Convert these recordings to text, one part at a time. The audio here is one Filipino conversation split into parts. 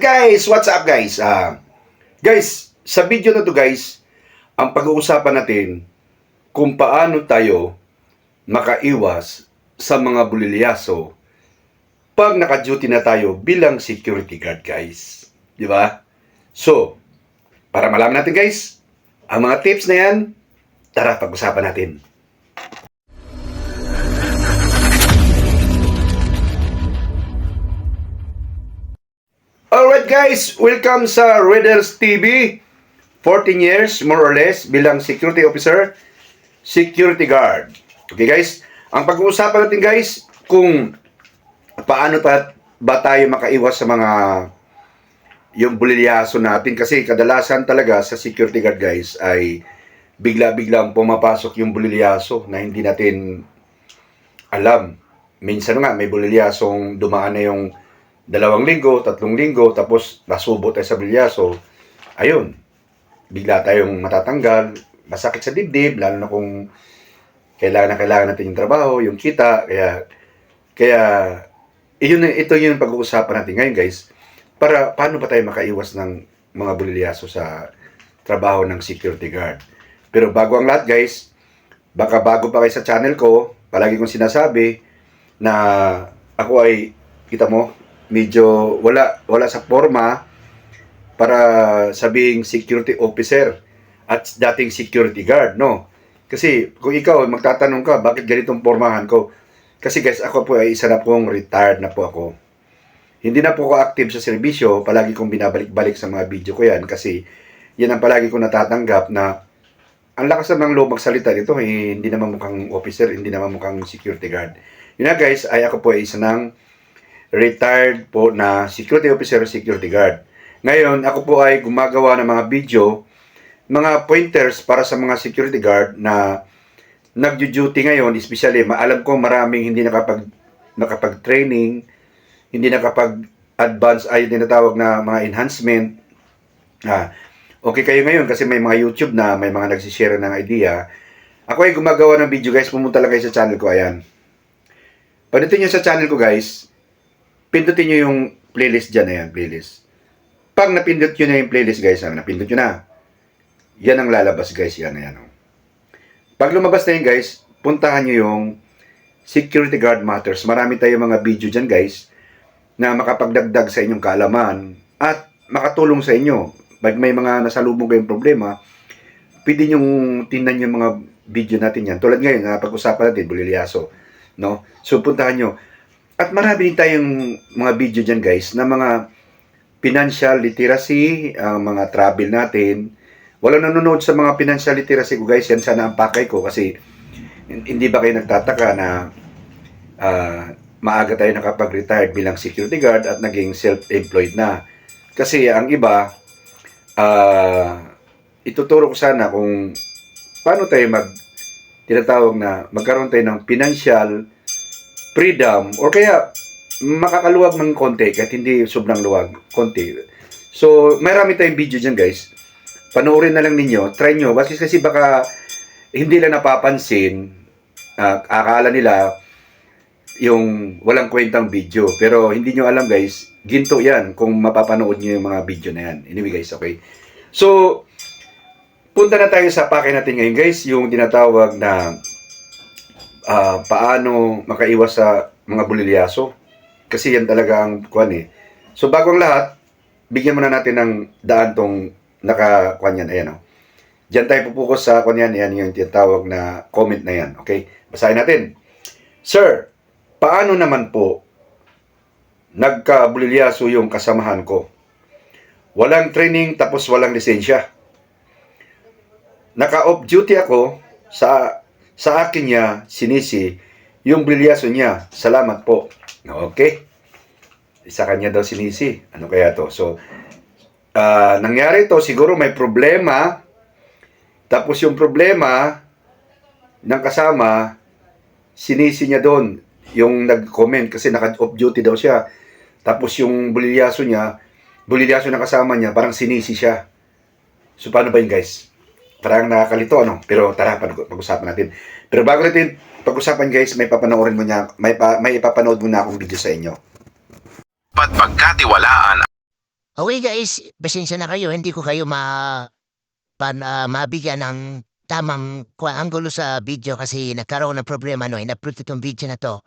Guys, what's up guys? Ah, guys, sa video na to guys, ang pag-uusapan natin kung paano tayo makaiwas sa mga bulilyaso pag naka-duty na tayo bilang security guard guys. Di ba? So, para malaman natin guys, ang mga tips na yan, tara pag-usapan natin. Guys, welcome sa Riddles TV. 14 years, more or less, bilang security officer, security guard. Okay guys, ang pag-uusapan natin guys, kung paano pa ba tayo makaiwas sa mga yung bulilyaso natin kasi kadalasan talaga sa security guard guys ay bigla-biglang pumapasok yung bulilyaso na hindi natin alam. Minsan nga may bulilyasong dumaan na yung dalawang linggo, tatlong linggo, tapos nasubo tayo sa bulilyaso. Ayun, bigla tayong matatanggal, masakit sa dibdib, lalo na kung kailangan na kailangan natin yung trabaho, yung kita, kaya, kaya, iyon, ito yung pag-uusapan natin ngayon guys, para paano ba tayo makaiwas ng mga bulilyaso sa trabaho ng security guard. Pero bago ang lahat guys, baka bago pa kayo sa channel ko, palagi kong sinasabi na ako ay, kita mo, medyo wala, wala sa forma para sabing security officer at dating security guard, no? Kasi kung ikaw magtatanong ka, bakit ganitong pormahan ko? Kasi guys, ako po ay isa na pong retired na po ako. Hindi na po ako active sa serbisyo, palagi kong binabalik-balik sa mga video ko yan kasi yan ang palagi kong natatanggap na ang lakas naman ng loob magsalita dito, eh, hindi naman mukhang officer, hindi naman mukhang security guard. Yun na guys, ay ako po ay isa ng retired po na security officer, security guard. Ngayon, ako po ay gumagawa ng mga video, mga pointers para sa mga security guard na nagjo-duty ngayon, especially, maalam ko maraming hindi nakapag nakapag-training, hindi nakapag-advance ay tinatawag na mga enhancement. Ah, okay kayo ngayon kasi may mga YouTube na may mga nagsishare ng idea. Ako ay gumagawa ng video guys, pumunta lang kayo sa channel ko, ayan. Pagdating nyo sa channel ko guys, pindutin nyo yung playlist dyan na yan, playlist. Pag napindot nyo na yung playlist guys, ah, napindot nyo na, yan ang lalabas guys, yan na yan. oh. Pag lumabas na yun guys, puntahan nyo yung Security Guard Matters. Marami tayong mga video dyan guys, na makapagdagdag sa inyong kaalaman at makatulong sa inyo. Pag may mga nasalubong kayong problema, pwede nyo tingnan yung mga video natin yan. Tulad ngayon, na pag-usapan natin, bulilyaso. No? So, puntahan nyo. At marami din tayong mga video dyan guys na mga financial literacy, ang mga travel natin. Wala nanonood sa mga financial literacy ko guys, yan sana ang pakay ko kasi hindi ba kayo nagtataka na ah, maaga tayo nakapag-retired bilang security guard at naging self-employed na. Kasi ang iba, ah, ituturo ko sana kung paano tayo mag tinatawag na magkaroon tayo ng financial freedom or kaya makakaluwag ng konti kahit hindi sobrang luwag, konti. So, marami tayong video dyan guys. Panoorin na lang ninyo, try nyo. Kasi, kasi baka hindi lang napapansin, ah, akala nila yung walang kwentang video. Pero hindi nyo alam guys, ginto yan kung mapapanood nyo yung mga video na yan. Anyway guys, okay. So, punta na tayo sa pake natin ngayon guys, yung tinatawag na ah, paano makaiwas sa mga bulilyaso. Kasi yan talaga ang kuan eh. So bago ang lahat, bigyan muna natin ng daan tong naka kuan yan. Ayan oh. Diyan tayo pupukus sa kuan yan. Yan yung tinatawag na comment na yan. Okay? Basahin natin. Sir, paano naman po nagkabulilyaso yung kasamahan ko? Walang training tapos walang lisensya. Naka-off duty ako sa sa akin niya sinisi yung brilyaso niya. Salamat po. Okay. Sa kanya daw sinisi. Ano kaya to? So, ah, nangyari to, siguro may problema. Tapos yung problema ng kasama, sinisi niya doon. Yung nag-comment kasi naka-off duty daw siya. Tapos yung bulilyaso niya, bulilyaso ng kasama niya, parang sinisi siya. So, paano ba yun guys? Parang nakakalito, ano? Pero tara, pag- pag-usapan natin. Pero bago natin pag-usapan guys, may papanoorin mo niya, may, pa, may ipapanood muna akong video sa inyo. At pagkatiwalaan Okay guys, pasensya na kayo, hindi ko kayo ma pan, ah, mabigyan ng tamang kwa anggulo sa video kasi nagkaroon ng problema no, in-upload itong video na to.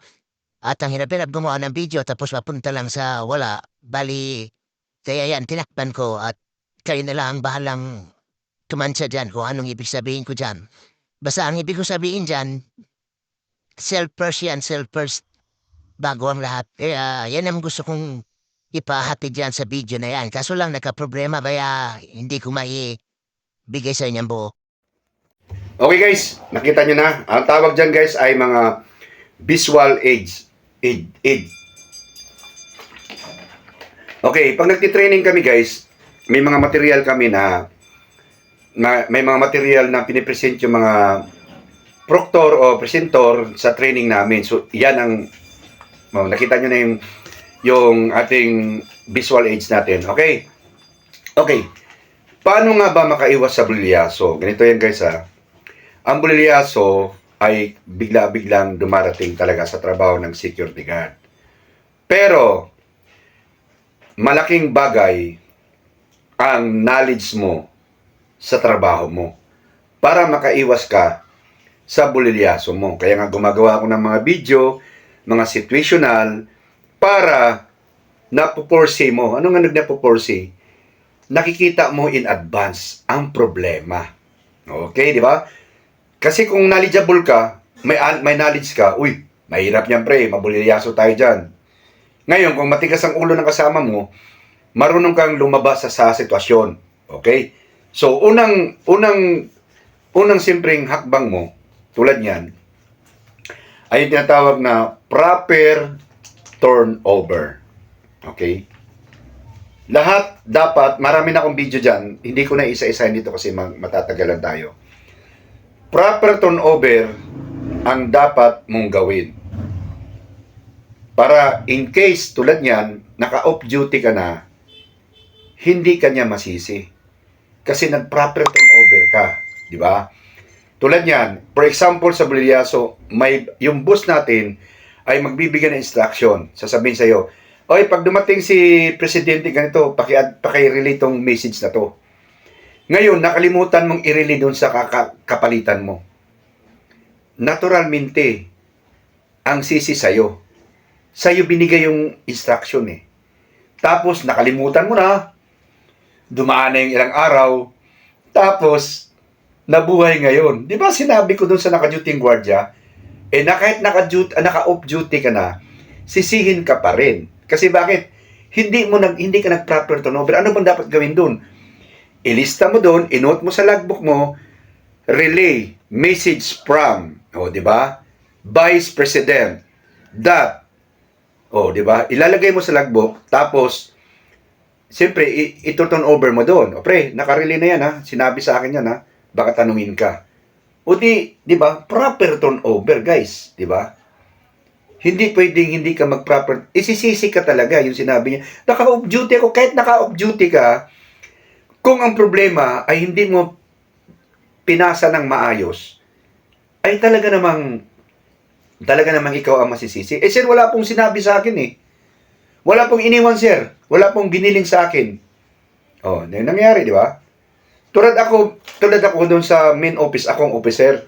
At ang hirap-hirap gumawa ng video tapos mapunta lang sa wala. Bali, kaya yan, tinakpan ko at kayo na lang ang bahalang kumansya dyan kung anong ibig sabihin ko dyan. Basta ang ibig ko sabihin dyan, self-first yan, self-first bago ang lahat. Kaya yan ang gusto kong ipahatid dyan sa video na yan. Kaso lang nagka-problema kaya hindi ko mai bigay sa inyong buo. Okay guys, nakita nyo na. Ang tawag dyan guys ay mga visual aids. Aid, aid. Okay, pag nagtitraining kami guys, may mga material kami na, na may mga material na pinipresent yung mga proctor o presentor sa training namin. So, yan ang oh, nakita nyo na yung yung ating visual aids natin. Okay? Okay. Paano nga ba makaiwas sa bulilyaso? Ganito yan guys ha. Ang bulilyaso ay bigla-biglang dumarating talaga sa trabaho ng security guard. Pero, malaking bagay ang knowledge mo sa trabaho mo para makaiwas ka sa bulilyaso mo. Kaya nga gumagawa ako ng mga video, mga situational, para napoporse mo. Ano nga nagnapoporse? Nakikita mo in advance ang problema. Okay, di ba? Kasi kung knowledgeable ka, may, may knowledge ka, uy, mahirap niyan pre, mabulilyaso tayo dyan. Ngayon, kung matigas ang ulo ng kasama mo, marunong kang lumabas sa, sa sitwasyon. Okay? So, unang, unang, unang simpleng hakbang mo, tulad niyan, ay tinatawag na proper turnover. Okay? Lahat dapat, marami na akong video dyan, hindi ko na isa-isahin dito kasi matatagalan tayo. Proper turnover ang dapat mong gawin. Para in case tulad niyan, naka-off duty ka na, hindi ka niya masisi. Kasi nag-proper turnover ka. Di ba? Tulad niyan, for example sa Bulilyaso, may, yung boss natin ay magbibigay ng instruction. Sasabihin sa'yo, Oy, pag dumating si presidente ganito, paki paki-relay tong message na to. Ngayon, nakalimutan mong i-relay doon sa kapalitan mo. Naturalmente, ang sisi sa'yo. Sa'yo binigay yung instruction eh. Tapos, nakalimutan mo na. Dumaan yung ilang araw. Tapos, nabuhay ngayon. Di ba sinabi ko doon sa naka-duty gwardiya, eh na kahit naka-duty, naka-off duty ka na, sisihin ka pa rin. Kasi bakit? Hindi mo nag hindi ka nag-proper turnover. Ano bang dapat gawin doon? Ilista mo doon, inote mo sa logbook mo, relay, message from, o di ba? Vice President, that, o di ba? Ilalagay mo sa logbook, tapos, siyempre, i- ito turn over mo doon. O pre, nakarelay na yan ha, sinabi sa akin yan ha, baka tanungin ka. O di, di ba, proper turnover guys, di ba? Hindi pwedeng hindi ka mag-proper, isisisi ka talaga yung sinabi niya. Naka-off duty ako, kahit naka-off duty ka, kung ang problema ay hindi mo pinasa ng maayos, ay talaga namang, talaga namang ikaw ang masisisi. Eh sir, wala pong sinabi sa akin eh. Wala pong iniwan sir. Wala pong biniling sa akin. Oh, na nangyari, di ba? Tulad ako, tulad ako doon sa main office, akong officer.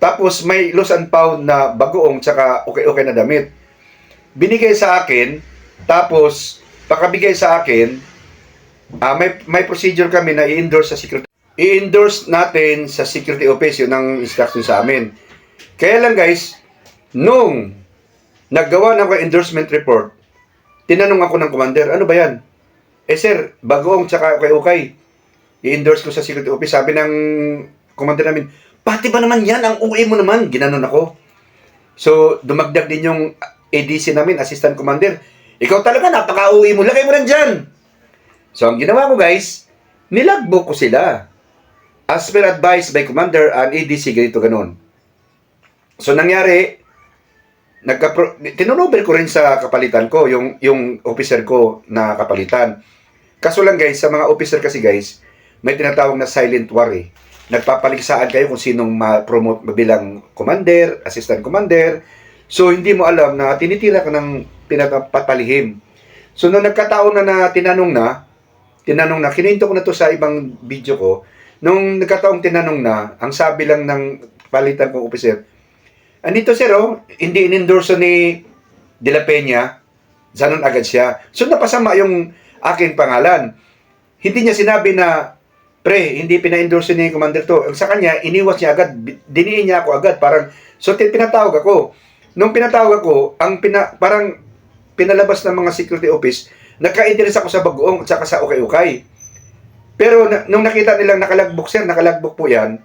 Tapos may lost and found na bagoong tsaka okay-okay na damit. Binigay sa akin, tapos pakabigay sa akin, ah may, may procedure kami na i-endorse sa security. I-endorse natin sa security office yun ang instruction sa amin. Kaya lang guys, nung naggawa ng endorsement report, tinanong ako ng commander, ano ba yan? Eh sir, bagoong tsaka okay-okay. I-endorse ko sa security office. Sabi ng commander namin, pati ba naman yan? Ang uwi mo naman. Ginanon ako. So, dumagdag din yung ADC namin, assistant commander. Ikaw talaga, napaka-uwi mo. Lagay mo lang dyan. So, ang ginawa ko guys, nilagbo ko sila. As per advice by commander and ADC, ganito ganon. So, nangyari, nagka tinunover ko rin sa kapalitan ko, yung, yung officer ko na kapalitan. Kaso lang guys, sa mga officer kasi guys, may tinatawag na silent war eh. Nagpapaliksaan kayo kung sinong ma-promote bilang commander, assistant commander. So, hindi mo alam na tinitira ka ng pinapapalihim. So, nung nagkataon na na tinanong na, tinanong na, kininto ko na to sa ibang video ko, nung nagkataong tinanong na, ang sabi lang ng palitan kong officer, andito sir, oh, hindi in-endorse ni De La Peña, Zanon agad siya. So napasama yung aking pangalan. Hindi niya sinabi na, pre, hindi pina-endorse ni Commander to. Sa kanya, iniwas niya agad, diniin niya ako agad. Parang, so pinatawag ako. Nung pinatawag ako, ang pina, parang pinalabas ng mga security office, nagka-interest ako sa bagoong at saka sa ukay-ukay. Pero na, nung nakita nilang nakalagbok, sir, nakalagbok po yan,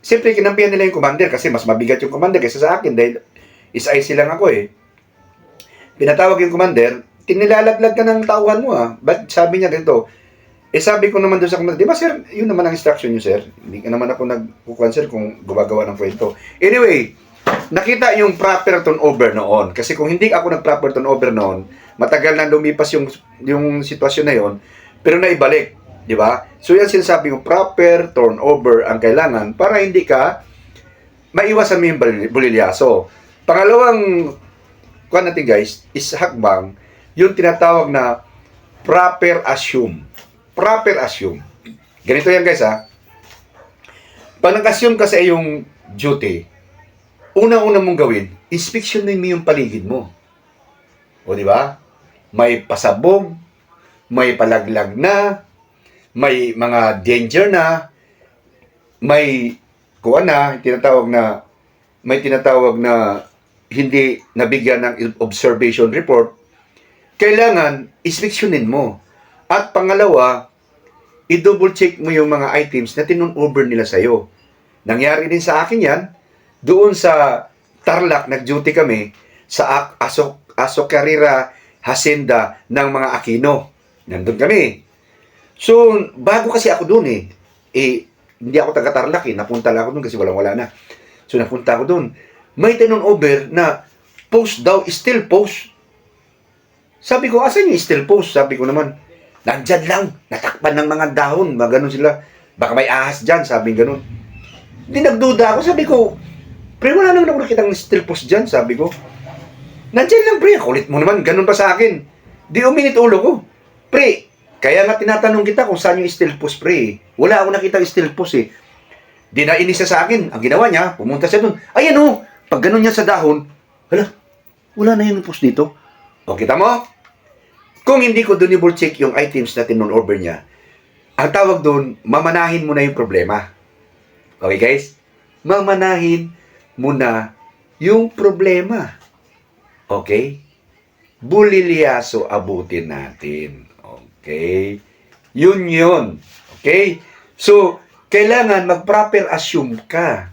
siyempre kinampihan nila yung commander kasi mas mabigat yung commander kaysa sa akin dahil is-IC lang ako eh. Pinatawag yung commander, tinilalaglag ka ng tauhan mo ah. Ba't sabi niya ganito? Eh sabi ko naman doon sa commander, di ba sir, yun naman ang instruction niyo sir. Hindi ka naman ako nagkukuhan sir kung gumagawa ng kwento. Anyway, nakita yung proper turnover noon. Kasi kung hindi ako nag-proper turnover noon, matagal na lumipas yung, yung sitwasyon na yon pero naibalik. Di ba? So yan sinasabi yung proper turnover ang kailangan para hindi ka maiwasan mo yung bul- bulilyaso. Pangalawang kuha natin guys, is hakbang, yung tinatawag na proper assume. Proper assume. Ganito yan guys ha. Pag nag-assume ka sa iyong duty, una-una mong gawin, inspeksyonin mo yung paligid mo. O di ba? May pasabog, may palaglag na, may mga danger na, may kuha na, tinatawag na, may tinatawag na hindi nabigyan ng observation report, kailangan inspeksyonin mo. At pangalawa, i-double check mo yung mga items na tinun-over nila sa'yo. Nangyari din sa akin yan, doon sa Tarlac, nag-duty kami sa Asok, Asocarira Hacienda ng mga Aquino. Nandun kami. So, bago kasi ako doon eh. Eh, hindi ako taga Tarlac eh. Napunta lang ako doon kasi walang-wala na. So, napunta ako doon. May tinun over na post daw, still post. Sabi ko, asan yung still post? Sabi ko naman, nandyan lang, natakpan ng mga dahon, mga sila. Baka may ahas dyan, sabi ganun. Hindi nagduda ako, sabi ko, pre, wala naman ako nakitang still post dyan, sabi ko. Nandyan lang, pre, kulit mo naman, ganun pa sa akin. Di uminit ulo ko. Pre, kaya nga tinatanong kita kung saan yung still post, pre. Wala ako nakita still post eh. Di na inis siya sa akin. Ang ginawa niya, pumunta siya doon. Ayan o, pag ganun niya sa dahon, hala, wala na yung post dito. O, kita mo? Kung hindi ko doon double check yung items na tinun-over niya, ang tawag doon, mamanahin mo na yung problema. Okay, guys? Mamanahin mo na yung problema. Okay? Bulilyaso abutin natin. Okay? Yun yun. Okay? So, kailangan mag-proper assume ka.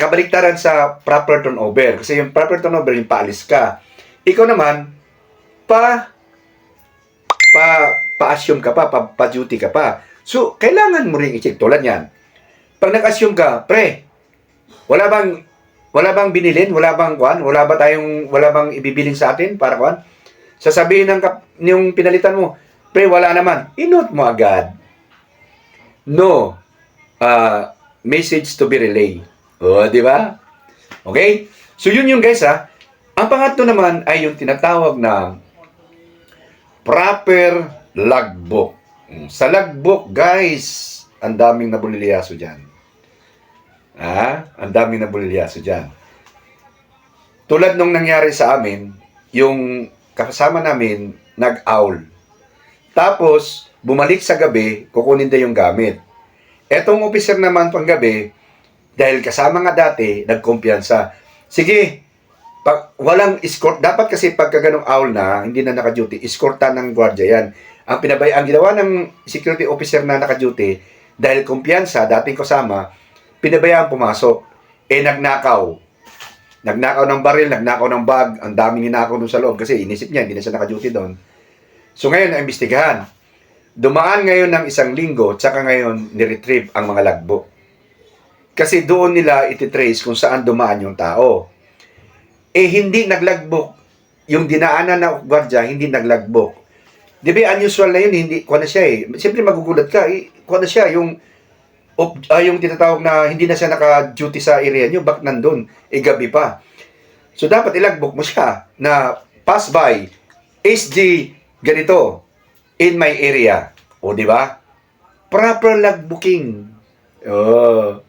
Kabaliktaran sa proper turnover. Kasi yung proper turnover, yung paalis ka. Ikaw naman, pa pa pa-assume ka pa, pa, pa-duty ka pa. So, kailangan mo rin i-check tulad yan. Pag nag-assume ka, pre, wala bang wala bang binilin? Wala bang kwan? Wala ba tayong wala bang ibibilin sa atin para kwan? Sasabihin ng kap, yung pinalitan mo, pre, wala naman. Inote mo agad. No. Uh, message to be relayed. O, di ba? Okay? So, yun yung guys ha. Ang pangatlo naman ay yung tinatawag na proper logbook. Mm, Sa logbook, guys, ang daming nabulilyaso dyan. Ah, ang daming nabulilyaso dyan. Tulad nung nangyari sa amin, yung kasama namin nag-owl. Tapos, bumalik sa gabi, kukunin daw yung gamit. Etong officer naman pang gabi, dahil kasama nga dati, nagkumpiyansa. Sige, pag walang escort, dapat kasi pagka ganong owl na, hindi na naka-duty, escortan ng gwardiya yan. Ang pinabay, ang ginawa ng security officer na naka-duty, dahil kumpiyansa, dating kasama, pinabayaan pumasok. Eh, nagnakaw. Nagnakaw ng baril, nagnakaw ng bag, ang daming ninakaw doon sa loob kasi inisip niya, hindi na siya naka-duty doon. So ngayon, naimbestigahan. Dumaan ngayon ng isang linggo, tsaka ngayon, niretrieve ang mga lagbo. Kasi doon nila ititrace kung saan dumaan yung tao eh hindi naglagbok. Yung dinaanan na gwardya, hindi naglagbok. Di ba unusual na yun, hindi, kuha na siya eh. Siyempre magugulat ka, eh, kuha na siya, yung, op, ah, yung tinatawag na hindi na siya naka-duty sa area nyo, bak nandun, eh gabi pa. So dapat ilagbok mo siya na pass by, SG ganito, in my area. O, di ba? Proper logbooking. Oh.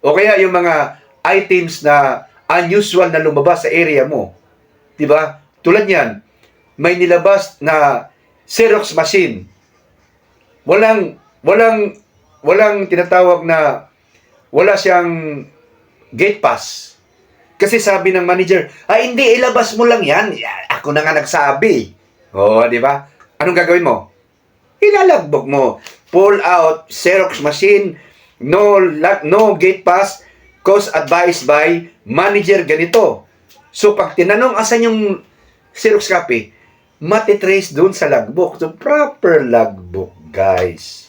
O kaya yung mga items na unusual na lumabas sa area mo. Di ba? Tulad niyan, may nilabas na Xerox machine. Walang, walang, walang tinatawag na wala siyang gate pass. Kasi sabi ng manager, ay hindi, ilabas mo lang yan. Ya, Ako na nga nagsabi. Oo, di ba? Anong gagawin mo? Ilalagbog mo. Pull out, Xerox machine, no, no gate pass, cost advised by manager ganito. So, pag tinanong asan yung Xerox copy, matitrace doon sa logbook. So, proper logbook, guys.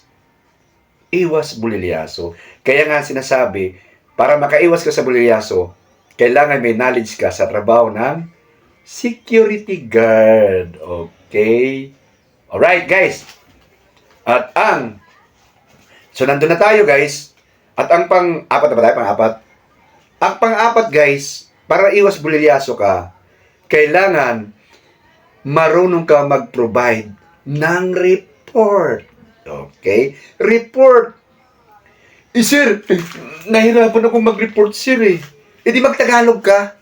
Iwas bulilyaso. Kaya nga sinasabi, para makaiwas ka sa bulilyaso, kailangan may knowledge ka sa trabaho ng security guard. Okay? Alright, guys. At ang, so nandun na tayo, guys. At ang pang-apat na ba tayo? Pang-apat? Ang pang-apat, guys, para iwas bulilyaso ka, kailangan marunong ka mag-provide ng report. Okay? Report. Eh, sir, eh, nahirapan akong mag-report, sir, eh. Eh, di magtagalog ka.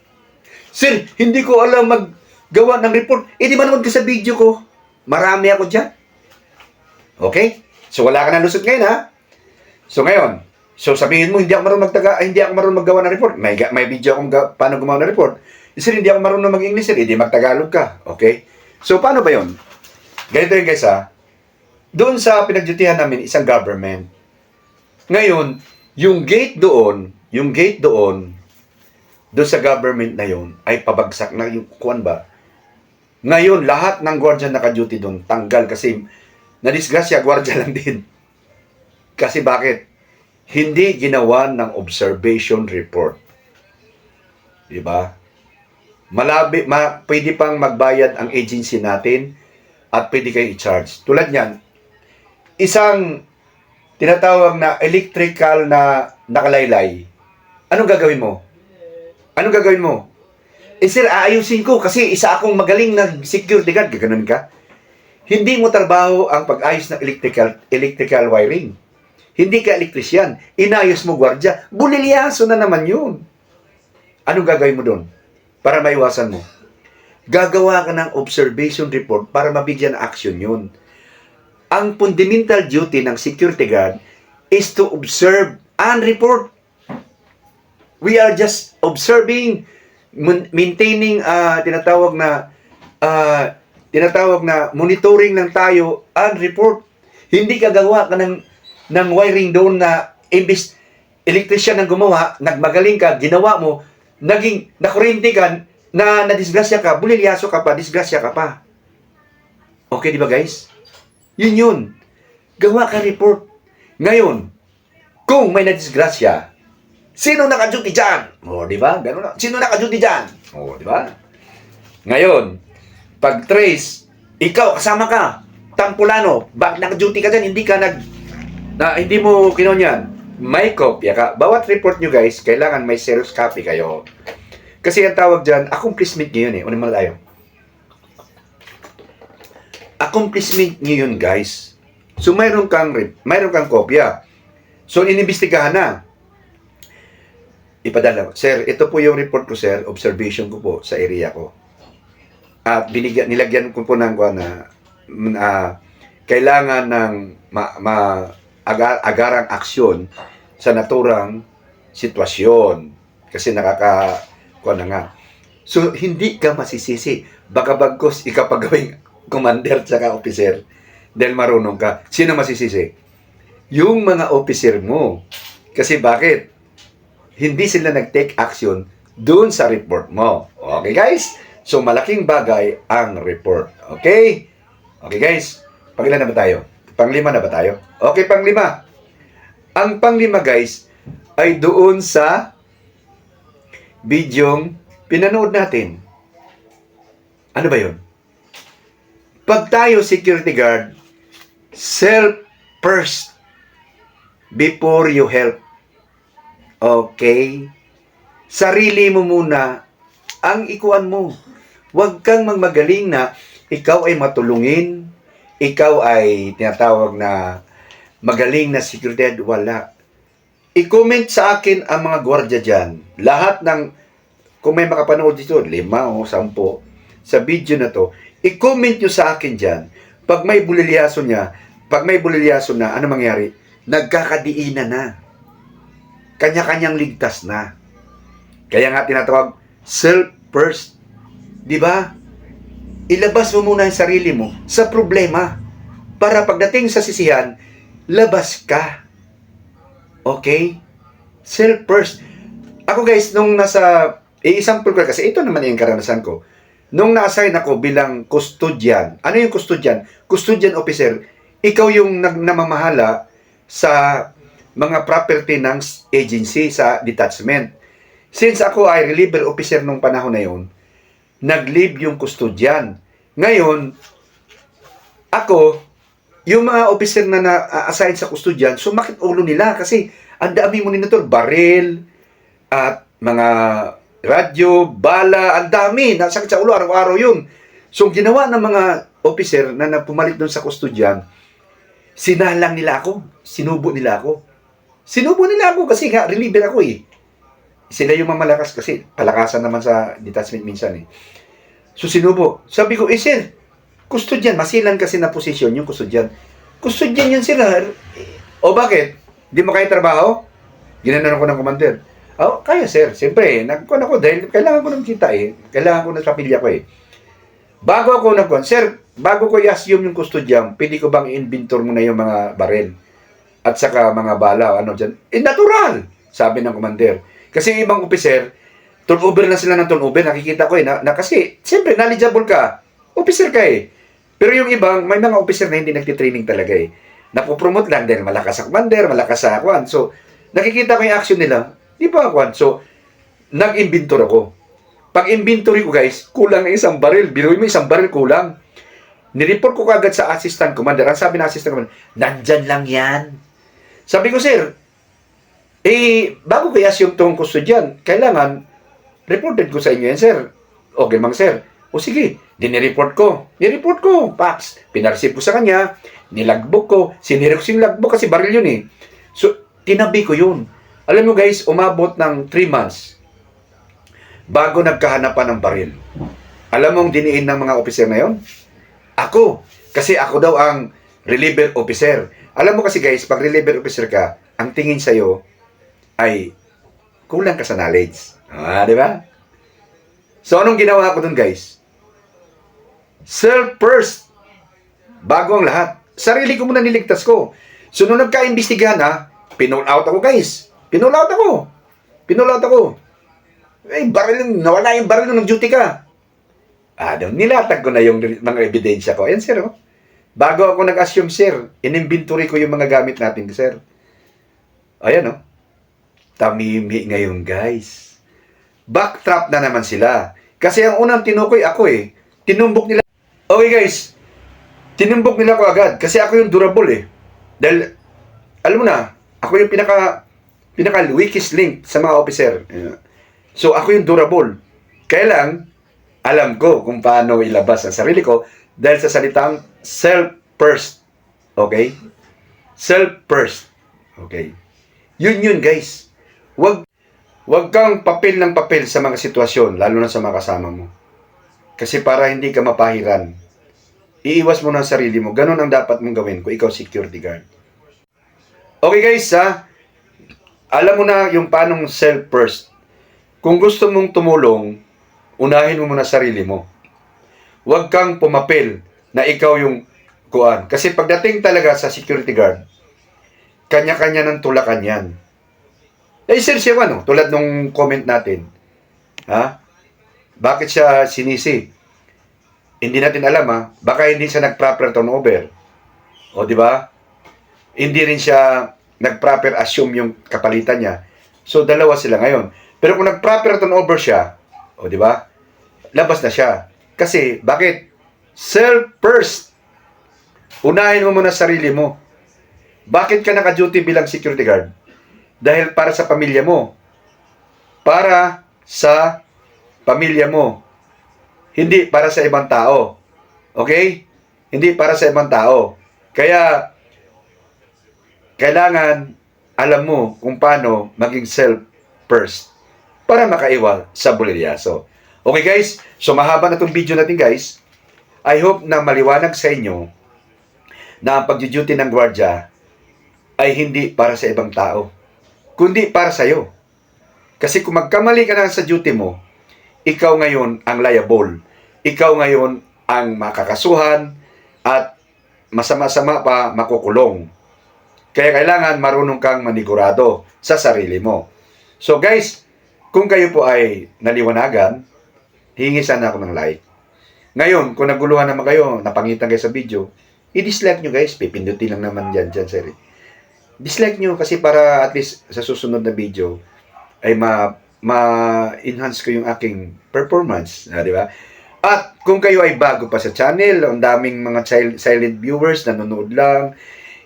Sir, hindi ko alam maggawa ng report. Eh, di manood ka sa video ko. Marami ako dyan. Okay? So, wala ka na lusot ngayon, ha? So, ngayon, so sabihin mo, hindi ako marunong magtaga, ay, hindi ako marunong maggawa ng report. May, may video akong ga, paano gumawa ng report. Eh, Sir, hindi ako marunong mag-English, sir. Hindi magtagalog ka. Okay? So, paano ba yon? Ganito yun, guys, ha? Doon sa pinagdutihan namin, isang government. Ngayon, yung gate doon, yung gate doon, doon sa government na yun, ay pabagsak na yung kuwan ba? Ngayon, lahat ng gwardiya naka-duty doon, tanggal kasi nadisgrasya, gwardiya lang din. Kasi bakit? Hindi ginawa ng observation report. Di ba? Malabi, ma, pwede pang magbayad ang agency natin at pwede kayo i-charge. Tulad niyan, isang tinatawag na electrical na nakalaylay. Anong gagawin mo? Anong gagawin mo? Eh sir, aayusin ko kasi isa akong magaling na security guard. Gaganon ka. Hindi mo trabaho ang pag-ayos ng electrical electrical wiring. Hindi ka elektrisyan. Inayos mo gwardya. Bulilyaso na naman yun. Anong gagawin mo doon? Para maiwasan mo. Gagawa ka ng observation report para mabigyan action yun. Ang fundamental duty ng security guard is to observe and report. We are just observing, maintaining, ah, tinatawag na, ah, tinatawag na monitoring lang tayo and report. Hindi ka gagawa ka ng, ng wiring doon na imbis electrician ang gumawa, nagmagaling ka, ginawa mo, naging nakurinti ka, na nadisgrasya ka, bulilyaso ka pa, disgrasya ka pa. Okay, di ba guys? Yun yun. Gawa ka report. Ngayon, kung may nadisgrasya, sino naka-duty dyan? O, di ba? Ganun na. Sino naka-duty dyan? O, di ba? Ngayon, pag trace, ikaw, kasama ka, Tampulano, bak naka-duty ka dyan, hindi ka nag, na, hindi mo kinon yan, may kopya ka. Bawat report nyo guys, kailangan may Xerox copy kayo. Kasi ang tawag dyan, accomplishment nyo yun eh. Unin muna tayo. Accomplishment nyo yun guys. So mayroon kang, mayroon kang kopya. So inimbestigahan na. Ipadala. Sir, ito po yung report ko sir, observation ko po sa area ko. At binigyan, nilagyan ko po ng kuha na na kailangan ng ma, ma- aga- agarang aksyon sa naturang sitwasyon. Kasi nakaka, kuha na nga. So, hindi ka masisisi. Baka bagkos ikapagawing commander tsaka officer dahil marunong ka. Sino masisisi? Yung mga officer mo. Kasi bakit? Hindi sila nag-take action doon sa report mo. Okay guys? So malaking bagay ang report. Okay? Okay guys? Pangilan na ba tayo? Panglima na ba tayo? Okay, panglima. Ang panglima guys ay doon sa bidyong pinanood natin. Ano ba yun? Pag tayo security guard, self first before you help. Okay? Sarili mo muna ang ikuan mo. Huwag kang magmagaling na ikaw ay matulungin, ikaw ay tinatawag na magaling na seguridad, wala. I-comment sa akin ang mga gwardiya dyan. Lahat ng, kung may makapanood dito, lima o sampo, sa video na to, i-comment nyo sa akin dyan. Pag may bulilyaso niya, pag may bulilyaso na, ano mangyari? Nagkakadiinan na. Kanya-kanyang ligtas na. Kaya nga tinatawag, self first. Di ba? Ilabas mo muna yung sarili mo sa problema. Para pagdating sa sisihan, labas ka. Okay? Self first. Ako guys, nung nasa, i-example ko kasi ito naman yung karanasan ko. Nung na-assign ako bilang custodian, ano yung custodian? Custodian officer, ikaw yung nag namamahala sa mga property ng agency sa detachment. Since ako ay reliever officer nung panahon na yun, nag-leave yung custodian. Ngayon, ako, yung mga officer na na-assign sa custodian, sumakit ulo nila kasi ang dami mo nito, baril, at mga radyo, bala, ang dami, nasakit sa ulo, araw-araw yun. So, ginawa ng mga officer na napumalit doon sa custodian, sinalang nila ako, sinubo nila ako. Sinubo nila ako kasi nga, reliever ako eh. Sila yung mamalakas kasi, palakasan naman sa detachment minsan eh. So, sinubo. Sabi ko, eh sir, custodian, masilan kasi na posisyon yung custodian. Custodian yan sila. O bakit? Di mo kaya trabaho? Ginanon ako ng commander. Oh, kaya sir. Siyempre, nagkuhan ako dahil kailangan ko ng kita eh. Kailangan ko ng pamilya ko eh. Bago ako nagkuhan, sir, bago ko i-assume yung custodian, pwede ko bang i-inventor mo na yung mga baril? At saka mga bala, ano dyan? Eh, natural! Sabi ng commander. Kasi yung ibang officer, turnover na sila ng turnover, nakikita ko eh, na, na kasi, siyempre, knowledgeable ka. Officer ka eh. Pero yung ibang, may mga officer na hindi nagtitraining talaga eh. Napopromote lang dahil malakas sa commander, malakas sa kwan. So, nakikita ko yung action nila, di ba kwan? So, nag-inventor ako. Pag inventory ko guys, kulang na isang baril. Binuhin mo isang baril kulang. Nireport ko kagad sa assistant commander. Ang sabi ng assistant commander, nandyan lang yan. Sabi ko, sir, eh, bago kaya yung tong custodian, kailangan, reported ko sa inyo yan, sir. Okay, mang sir. O sige, dinireport ko. Nireport ko, pax. Pinareceive ko sa kanya, nilagbok ko, sinirex yung lagbok kasi baril yun eh. So, tinabi ko yun. Alam mo guys, umabot ng 3 months bago nagkahanapan ng baril. Alam mo ang diniin ng mga opiser na yon? Ako. Kasi ako daw ang reliever officer. Alam mo kasi guys, pag reliever officer ka, ang tingin sa'yo ay kulang ka sa knowledge. Ah, di ba? So, anong ginawa ko dun guys? Self first. Bago ang lahat. Sarili ko muna niligtas ko. So, nung nagka-imbestigahan ha, pinull out ako guys. Pinull out ako. Pinull out ako. Eh, baril, nawala yung baril nung nag-duty ka. Ah, nilatag ko na yung mga ebidensya ko. Ayan, sir, oh. Bago ako nag-assume, sir, in-inventory ko yung mga gamit natin, sir. Ayan, oh. Tamimi ngayon, guys. Backtrap na naman sila. Kasi ang unang tinukoy ako, eh. Tinumbok nila. Okay, guys. Tinumbok nila ko agad. Kasi ako yung durable, eh. Dahil, alam mo na, ako yung pinaka, pinaka weakest link sa mga officer. So, ako yung durable. Kaya lang, alam ko kung paano ilabas ang sarili ko dahil sa salitang self-first. Okay? Self-first. Okay? Yun yun, guys. Wag, wag kang papel ng papel sa mga sitwasyon, lalo na sa mga kasama mo. Kasi para hindi ka mapahiran, iiwas mo na ang sarili mo. Ganon ang dapat mong gawin kung ikaw security guard. Okay guys, ha? Alam mo na yung panong self-first. Kung gusto mong tumulong, unahin mo muna sarili mo. Huwag kang pumapel na ikaw yung kuan. Kasi pagdating talaga sa security guard, kanya-kanya ng tulakan yan. Eh, sir, siya ano, tulad nung comment natin. Ha? Bakit siya sinisi? Hindi natin alam ha. Baka hindi siya nag-proper turnover. O, di ba? Hindi rin siya nag-proper assume yung kapalitan niya. So, dalawa sila ngayon. Pero kung nag-proper turnover siya, o di ba? Labas na siya. Kasi, bakit? Self first. Unahin mo muna sarili mo. Bakit ka naka-duty bilang security guard? Dahil para sa pamilya mo. Para sa pamilya mo. Hindi para sa ibang tao. Okay? Hindi para sa ibang tao. Kaya, kailangan alam mo kung paano maging self first para makaiwal sa bulilyaso. Okay guys, so mahaba na itong video natin guys. I hope na maliwanag sa inyo na ang pagjuduty ng gwardya ay hindi para sa ibang tao, kundi para sa iyo. Kasi kung magkamali ka na sa duty mo, ikaw ngayon ang liable. Ikaw ngayon ang makakasuhan at masama-sama pa makukulong. Kaya kailangan marunong kang manigurado sa sarili mo. So guys, kung kayo po ay naliwanagan, hingi sana ako ng like. Ngayon, kung naguluhan naman kayo, napangitan kayo sa video, i-dislike nyo guys. Pipindutin lang naman dyan, dyan, sir. Dislike nyo kasi para at least sa susunod na video ay ma ma-enhance ko yung aking performance, ah, di ba? At kung kayo ay bago pa sa channel, ang daming mga sil- silent viewers nanonood lang,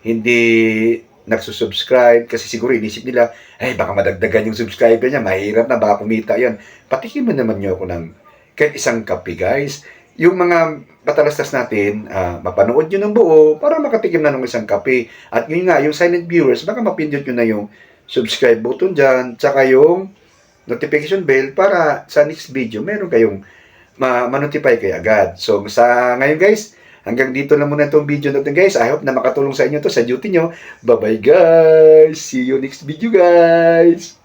hindi nagsusubscribe kasi siguro inisip nila, ay baka madagdagan yung subscriber niya, mahirap na, baka kumita yan. Patikin mo naman niyo ako ng kahit isang kape, guys. Yung mga patalastas natin, ah, mapanood nyo ng buo para makatikim na ng isang kape. At yun nga, yung silent viewers, baka mapindot nyo na yung subscribe button dyan, tsaka yung notification bell para sa next video, meron kayong ma- ma-notify kayo agad. So, sa ngayon guys, hanggang dito na muna itong video natin guys. I hope na makatulong sa inyo to sa duty nyo. Bye-bye guys! See you next video guys!